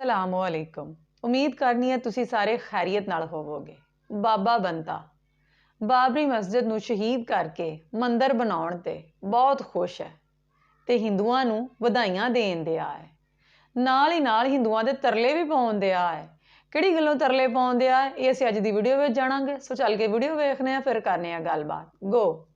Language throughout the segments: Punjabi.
ਸਲਾਮੁ ਅਲੈਕੁਮ। ਉਮੀਦ ਕਰਨੀ ਹੈ ਤੁਸੀਂ ਸਾਰੇ ਖੈਰੀਅਤ ਨਾਲ ਹੋਵੋਗੇ। ਬਾਬਾ ਬੰਤਾ, ਬਾਬਰੀ ਮਸਜਿਦ ਨੂੰ ਸ਼ਹੀਦ ਕਰਕੇ ਮੰਦਰ ਬਣਾਉਣ ਤੇ ਬਹੁਤ ਖੁਸ਼ ਹੈ ਤੇ ਹਿੰਦੂਆਂ ਨੂੰ ਵਧਾਈਆਂ ਦੇਣ ਦੇ ਆਏ ਨਾਲ ਹੀ ਨਾਲ ਹਿੰਦੂਆਂ ਦੇ ਤਰਲੇ ਵੀ ਪਾਉਣ ਦੇ ਆਏ ਕਿਹੜੀ ਗੱਲੋਂ ਤਰਲੇ ਪਾਉਣ ਦਿਆ ਹੈ? ਇਹ ਅਸੀਂ ਅੱਜ ਦੀ ਵੀਡੀਓ ਵਿੱਚ ਜਾਣਾਂਗੇ। ਸੋ ਚੱਲ ਕੇ ਵੀਡੀਓ ਵੇਖਨੇ ਆ ਫਿਰ ਕਰਨੇ ਆ ਗੱਲਬਾਤ। ਗੋ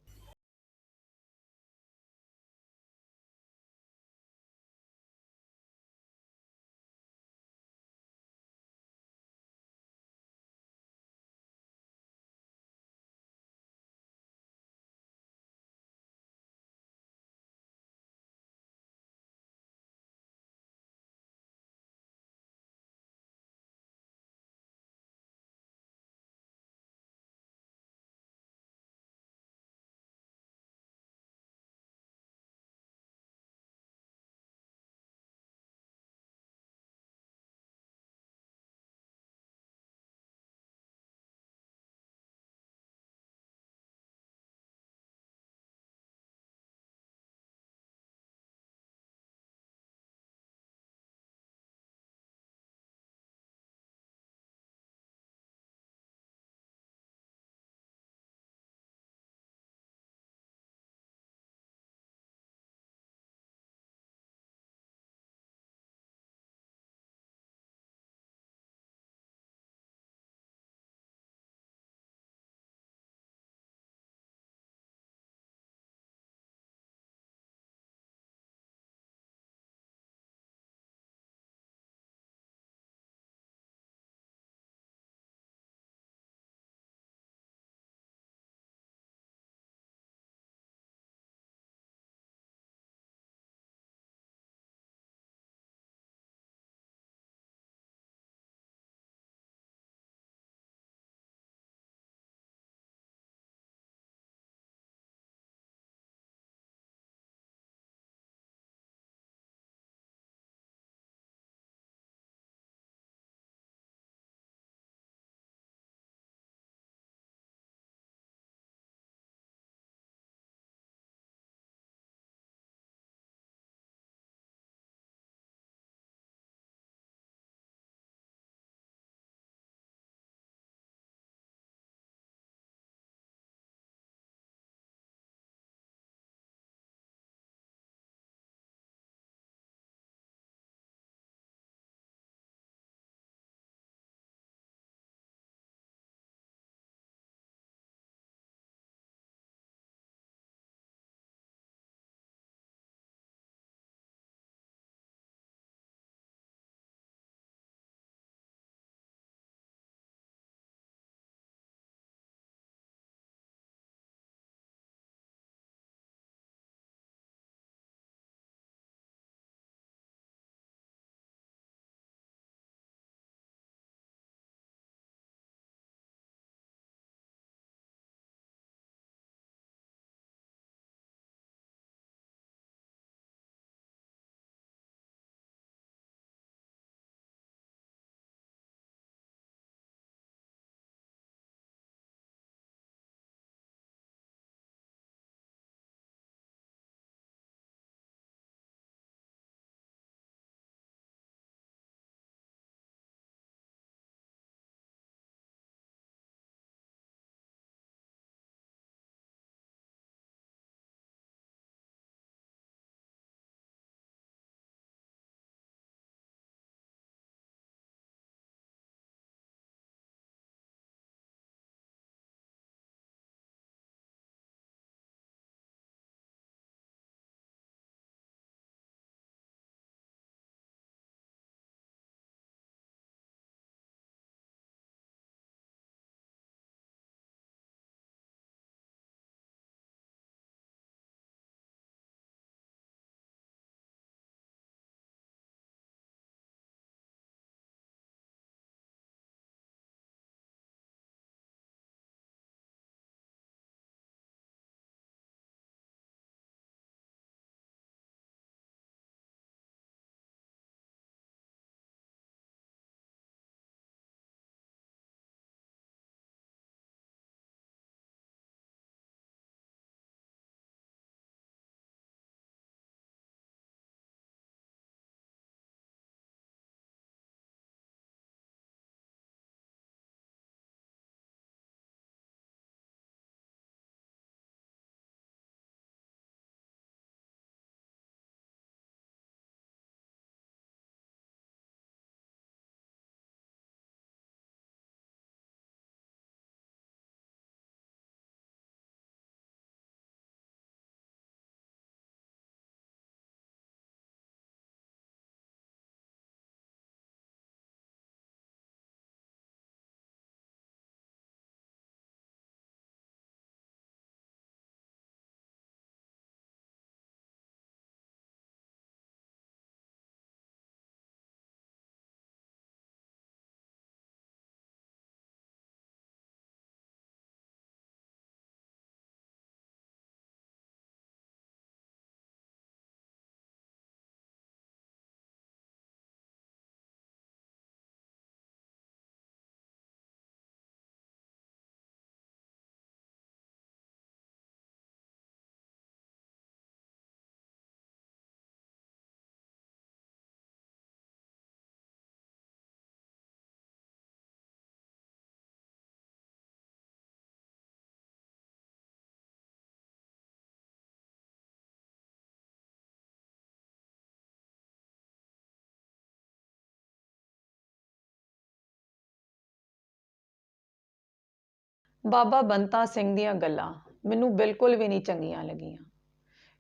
ਬਾਬਾ ਬੰਤਾ ਸਿੰਘ ਦੀਆਂ ਗੱਲਾਂ ਮੈਨੂੰ ਬਿਲਕੁਲ ਵੀ ਨਹੀਂ ਚੰਗੀਆਂ ਲੱਗੀਆਂ,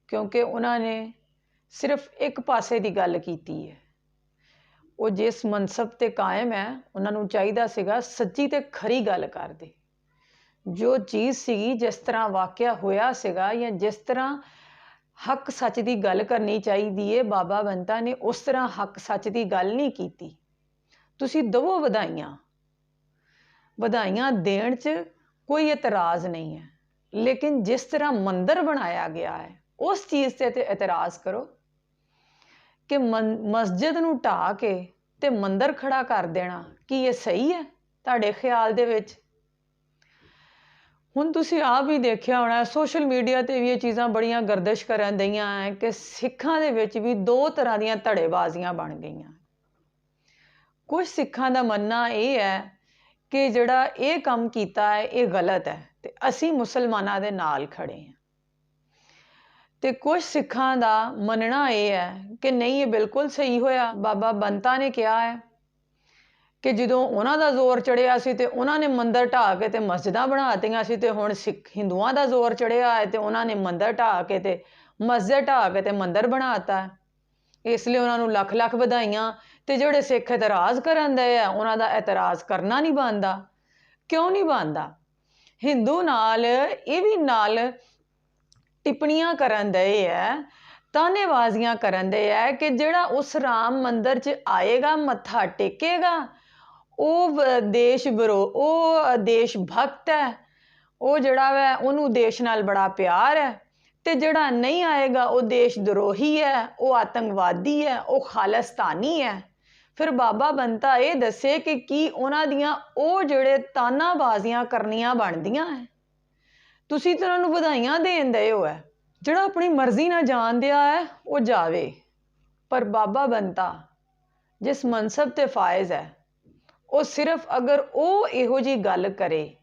ਕਿਉਂਕਿ ਉਹਨਾਂ ਨੇ ਸਿਰਫ ਇੱਕ ਪਾਸੇ ਦੀ ਗੱਲ ਕੀਤੀ ਹੈ। ਉਹ ਜਿਸ ਮਨਸਬ ਤੇ ਕਾਇਮ ਹੈ, ਉਹਨਾਂ ਨੂੰ ਚਾਹੀਦਾ ਸੀਗਾ ਸੱਚੀ ਤੇ ਖਰੀ ਗੱਲ ਕਰਦੇ ਜੋ ਚੀਜ਼ ਸੀਗੀ, ਜਿਸ ਤਰ੍ਹਾਂ ਵਾਕਿਆ ਹੋਇਆ ਸੀਗਾ ਜਾਂ ਜਿਸ ਤਰ੍ਹਾਂ ਹੱਕ ਸੱਚ ਦੀ ਗੱਲ ਕਰਨੀ ਚਾਹੀਦੀ ਹੈ, ਬਾਬਾ ਬੰਤਾ ਨੇ ਉਸ ਤਰ੍ਹਾਂ ਹੱਕ ਸੱਚ ਦੀ ਗੱਲ ਨਹੀਂ ਕੀਤੀ। ਤੁਸੀਂ ਦਵੋ ਵਧਾਈਆਂ ਵਧਾਈਆਂ ਦੇਣ 'ਚ ਕੋਈ ਇਤਰਾਜ਼ ਨਹੀਂ ਹੈ। ਲੇਕਿਨ ਜਿਸ ਤਰ੍ਹਾਂ ਮੰਦਰ ਬਣਾਇਆ ਗਿਆ ਹੈ, ਉਸ ਚੀਜ਼ ਤੇ ਤੇ ਇਤਰਾਜ਼ ਕਰੋ ਕਿ ਮਸਜਿਦ ਨੂੰ ਢਾ ਕੇ ਤੇ ਮੰਦਰ ਖੜਾ ਕਰ ਦੇਣਾ ਕੀ ਇਹ ਸਹੀ ਹੈ ਤੁਹਾਡੇ ਖਿਆਲ ਦੇ ਵਿੱਚ? ਹੁਣ ਤੁਸੀਂ ਆਪ ਵੀ ਦੇਖਿਆ ਹੋਣਾ, ਸੋਸ਼ਲ ਮੀਡੀਆ ਤੇ ਵੀ ਇਹ ਚੀਜ਼ਾਂ ਬੜੀਆਂ ਗਰਦਿਸ਼ ਕਰਨ ਦਈਆਂ ਹੈ ਕਿ ਸਿੱਖਾਂ ਦੇ ਵਿੱਚ ਵੀ ਦੋ ਤਰ੍ਹਾਂ ਦੀਆਂ ਧੜੇਬਾਜ਼ੀਆਂ ਬਣ ਗਈਆਂ। ਕੁਝ ਸਿੱਖਾਂ ਦਾ ਮੰਨਣਾ ਇਹ ਹੈ ਕਿ ਜਿਹੜਾ ਇਹ ਕੰਮ ਕੀਤਾ ਹੈ, ਇਹ ਗਲਤ ਹੈ ਤੇ ਅਸੀਂ ਮੁਸਲਮਾਨਾਂ ਦੇ ਨਾਲ ਖੜੇ ਹਾਂ। ਤੇ ਕੁਝ ਸਿੱਖਾਂ ਦਾ ਮੰਨਣਾ ਇਹ ਹੈ ਕਿ ਨਹੀਂ, ਇਹ ਬਿਲਕੁਲ ਸਹੀ ਹੋਇਆ। ਬਾਬਾ ਬੰਤਾ ਨੇ ਕਿਹਾ ਹੈ ਕਿ ਜਦੋਂ ਉਹਨਾਂ ਦਾ ਜ਼ੋਰ ਚੜਿਆ ਸੀ ਤੇ ਉਹਨਾਂ ਨੇ ਮੰਦਰ ਢਾ ਕੇ ਤੇ ਮਸਜਿਦਾਂ ਬਣਾਤੀਆਂ ਸੀ ਤੇ ਹੁਣ ਸਿੱਖ ਹਿੰਦੂਆਂ ਦਾ ਜ਼ੋਰ ਚੜਿਆ ਹੈ ਤੇ ਉਹਨਾਂ ਨੇ ਮੰਦਰ ਢਾ ਕੇ ਤੇ ਮਸਜਿਦ ਢਾ ਕੇ ਤੇ ਮੰਦਰ ਬਣਾਤਾ ਇਸ ਲਈ ਉਹਨਾਂ ਨੂੰ ਲੱਖ ਲੱਖ ਵਧਾਈਆਂ ਤੇ ਜਿਹੜੇ ਸਿੱਖ ਇਤਰਾਜ਼ ਕਰਨ ਦੇ ਆ, ਉਹਨਾਂ ਦਾ ਇਤਰਾਜ਼ ਕਰਨਾ ਨਹੀਂ ਬੰਦਾ ਕਿਉਂ ਨਹੀਂ ਬੰਦਾ ਹਿੰਦੂ ਨਾਲ, ਇਹ ਵੀ ਨਾਲ ਟਿੱਪਣੀਆਂ ਕਰਨ ਦੇ ਆ ਤਾਨੇਵਾਜ਼ੀਆਂ ਕਰਨ ਦੇ ਆ ਕਿ ਜਿਹੜਾ ਉਸ ਰਾਮ ਮੰਦਰ 'ਚ ਆਏਗਾ, ਮੱਥਾ ਟੇਕੇਗਾ, ਉਹ ਦੇਸ਼ ਵਿਰੋ, ਉਹ ਦੇਸ਼ ਭਗਤ ਹੈ, ਉਹ ਜਿਹੜਾ ਵੈ, ਉਹਨੂੰ ਦੇਸ਼ ਨਾਲ ਬੜਾ ਪਿਆਰ ਹੈ ਤੇ ਜਿਹੜਾ ਨਹੀਂ ਆਏਗਾ, ਉਹ ਦੇਸ਼ ਦਰੋਹੀ ਹੈ, ਉਹ ਆਤੰਕਵਾਦੀ ਹੈ, ਉਹ ਖਾਲਸਤਾਨੀ ਹੈ। ਫਿਰ ਬਾਬਾ ਬੰਤਾ ਇਹ ਦੱਸੇ ਕਿ ਕੀ ਉਹਨਾਂ ਦੀਆਂ ਉਹ ਜਿਹੜੇ ਤਾਨਾਬਾਜ਼ੀਆਂ ਕਰਨੀਆਂ ਬਣਦੀਆਂ ਹੈ ਤੁਸੀਂ ਤਾਂ ਉਹਨਾਂ ਨੂੰ ਵਧਾਈਆਂ ਦੇਣ ਦੇ ਹੋ ਹੈ ਜਿਹੜਾ ਆਪਣੀ ਮਰਜ਼ੀ ਨਾਲ ਜਾਣਦਿਆ ਹੈ ਉਹ ਜਾਵੇ। ਪਰ ਬਾਬਾ ਬੰਤਾ ਜਿਸ ਮਨਸਬ ਤੇ ਫਾਇਜ਼ ਹੈ ਉਹ ਸਿਰਫ ਅਗਰ ਉਹ ਇਹੋ ਜੀ ਗੱਲ ਕਰੇ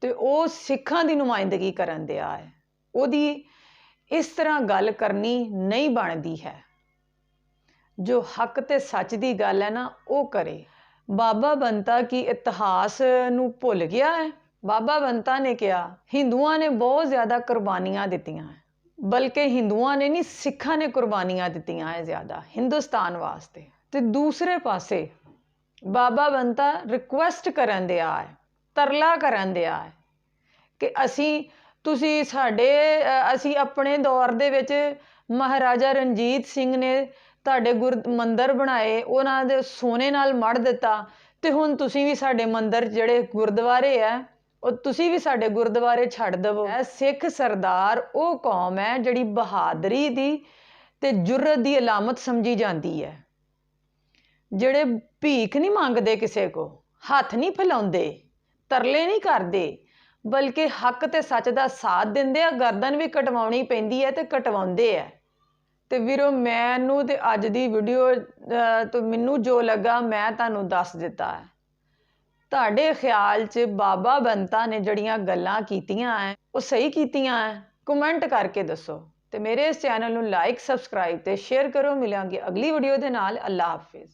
ਤੇ ਉਹ ਸਿੱਖਾਂ ਦੀ ਨੁਮਾਇੰਦਗੀ ਕਰਨ ਦਿਆ ਹੈ ਉਹਦੀ ਇਸ ਤਰ੍ਹਾਂ ਗੱਲ ਕਰਨੀ ਨਹੀਂ ਬਣਦੀ ਹੈ। ਜੋ ਹੱਕ ਤੇ ਸੱਚ ਦੀ ਗੱਲ ਹੈ ਨਾ, ਉਹ ਕਰੇ। ਬਾਬਾ ਬੰਤਾ ਕੀ ਇਤਿਹਾਸ ਨੂੰ ਭੁੱਲ ਗਿਆ ਹੈ? ਬਾਬਾ ਬੰਤਾ ਨੇ ਕਿਹਾ, ਹਿੰਦੂਆਂ ਨੇ ਬਹੁਤ ਜ਼ਿਆਦਾ ਕੁਰਬਾਨੀਆਂ ਦਿੱਤੀਆਂ ਬਲਕਿ ਹਿੰਦੂਆਂ ਨੇ ਨਹੀਂ, ਸਿੱਖਾਂ ਨੇ ਕੁਰਬਾਨੀਆਂ ਦਿੱਤੀਆਂ ਹੈ ਜ਼ਿਆਦਾ, ਹਿੰਦੁਸਤਾਨ ਵਾਸਤੇ। ਤੇ ਦੂਸਰੇ ਪਾਸੇ, ਬਾਬਾ ਬੰਤਾ ਰਿਕੁਐਸਟ ਕਰਨ ਦਿਆ ਹੈ, ਤਰਲਾ ਕਰਨ ਦਿਆ ਹੈ ਕਿ ਅਸੀਂ, ਤੁਸੀਂ ਸਾਡੇ ਅਸੀਂ ਆਪਣੇ ਦੌਰ ਦੇ ਵਿੱਚ ਮਹਾਰਾਜਾ ਰਣਜੀਤ ਸਿੰਘ ਨੇ ਤੁਹਾਡੇ ਗੁਰ ਮੰਦਰ ਬਣਾਏ, ਉਹਨਾਂ ਦੇ ਸੋਨੇ ਨਾਲ ਮੜ ਦਿੱਤਾ, ਤੇ ਹੁਣ ਤੁਸੀਂ ਵੀ ਸਾਡੇ ਮੰਦਰ ਜਿਹੜੇ ਗੁਰਦੁਆਰੇ ਆ, ਉਹ ਤੁਸੀਂ ਵੀ ਸਾਡੇ ਗੁਰਦੁਆਰੇ ਛੱਡ ਦੇਵੋ। ਦਵੋ ਸਿੱਖ ਸਰਦਾਰ, ਉਹ ਕੌਮ ਹੈ ਜਿਹੜੀ ਬਹਾਦਰੀ ਦੀ ਤੇ ਜੁਰਤ ਦੀ ਅਲਾਮਤ ਸਮਝੀ ਜਾਂਦੀ ਹੈ। ਜਿਹੜੇ ਭੀਖ ਨਹੀਂ ਮੰਗਦੇ ਕਿਸੇ ਕੋ, ਹੱਥ ਨਹੀਂ ਫੈਲਾਉਂਦੇ, ਤਰਲੇ ਨਹੀਂ ਕਰਦੇ, ਬਲਕਿ ਹੱਕ ਤੇ ਸੱਚ ਦਾ ਸਾਥ ਦਿੰਦੇ ਆ, ਗਰਦਨ ਵੀ ਕਟਵਾਉਣੀ ਪੈਂਦੀ ਹੈ ਤੇ ਕਟਵਾਉਂਦੇ ਆ। ਤੇ ਵੀਰੋ ਮੈਨੂੰ ਤੇ ਅੱਜ ਦੀ ਵੀਡੀਓ ਤੋਂ ਮੈਨੂੰ ਜੋ ਲੱਗਾ ਮੈਂ ਤੁਹਾਨੂੰ ਦੱਸ ਦਿੱਤਾ ਹੈ। ਤੁਹਾਡੇ ਖਿਆਲ 'ਚ ਬਾਬਾ ਬੰਤਾ ਨੇ ਜਿਹੜੀਆਂ ਗੱਲਾਂ ਕੀਤੀਆਂ ਐ ਉਹ ਸਹੀ ਕੀਤੀਆਂ ਐ ਕਮੈਂਟ ਕਰਕੇ ਦੱਸੋ ਤੇ ਮੇਰੇ ਇਸ ਚੈਨਲ ਨੂੰ ਲਾਈਕ ਸਬਸਕ੍ਰਾਈਬ ਤੇ ਸ਼ੇਅਰ ਕਰੋ। ਮਿਲਾਂਗੇ ਅਗਲੀ ਵੀਡੀਓ ਦੇ ਨਾਲ। ਅੱਲਾ ਹਾਫਿਜ਼।